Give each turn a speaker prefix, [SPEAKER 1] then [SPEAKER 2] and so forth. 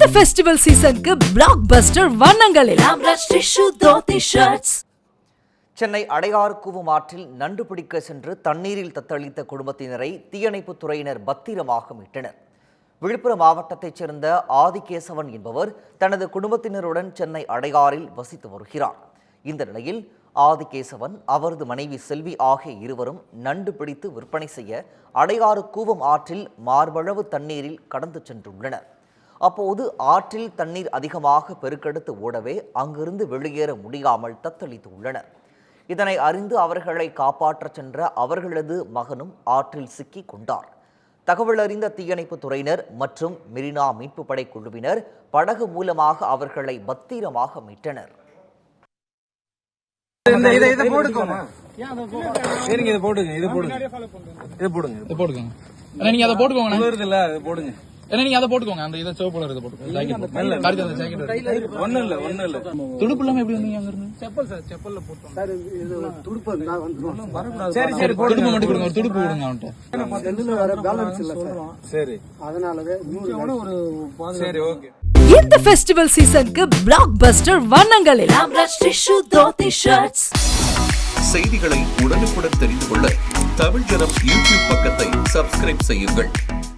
[SPEAKER 1] இந்த ஃபெஸ்டிவல் சீசனுக்கு பிளாக் பஸ்டர் வண்ணங்களில்.
[SPEAKER 2] சென்னை அடையாறு கூவம் ஆற்றில் நண்டு பிடிக்க சென்று தண்ணீரில் தத்தளித்த குடும்பத்தினரை தீயணைப்புத் துறையினர் பத்திரமாக மீட்டனர். விழுப்புரம் மாவட்டத்தைச் சேர்ந்த ஆதிகேசவன் என்பவர் தனது குடும்பத்தினருடன் சென்னை அடையாறில் வசித்து வருகிறார். இந்த நிலையில் ஆதிகேசவன் அவரது மனைவி செல்வி ஆகிய இருவரும் நண்டு பிடித்து விற்பனை செய்ய அடையாறு கூவம் ஆற்றில் மார்பளவு தண்ணீரில் கடந்து சென்றுள்ளனர். அப்போது ஆற்றில் தண்ணீர் அதிகமாக பெருக்கெடுத்து ஓடவே அங்கிருந்து வெளியேற முடியாமல் தத்தளித்து உள்ளனர் இதனை அறிந்து அவர்களை காப்பாற்றச் சென்ற அவர்களது மகனும் ஆற்றில் சிக்கிக் கொண்டார். தகவல் அறிந்த தீயணைப்புத் துறையினர் மற்றும் மெரினா மீட்புப் படை குழுவினர் படகு மூலமாக அவர்களை பத்திரமாக மீட்டனர்.
[SPEAKER 3] போடுங்க. இதை போடுங்க இதை போடுங்க. போடுங்க.
[SPEAKER 4] ஏன்னா நீங்க அதை போட்டுக்கோங்க. அந்த இதை சிவப்பு கலர் இதை போட்டுக்கோங்க.
[SPEAKER 3] இல்ல இல்ல
[SPEAKER 4] துடுப்பு இல்லாம எப்படி வந்தீங்க அங்க இருந்து?
[SPEAKER 3] சரி சரி
[SPEAKER 4] துடுப்பு மட்டும் கொடுங்க ஒரு துடுப்பு கொடுங்க அவன்கிட்ட.
[SPEAKER 3] சரி. சரி. ஓகே.
[SPEAKER 1] இந்த ஃபெஸ்டிவல் சீசனுக்கு பிளாக் பஸ்டர் தோத்தி ஷர்ட்ஸ்
[SPEAKER 5] செய்திகளை உடனுக்குடன் தெரிந்து கொள்ள தமிழ் ஜனம் யூடியூப் பக்கத்தை சப்ஸ்கிரைப் செய்யுங்கள்.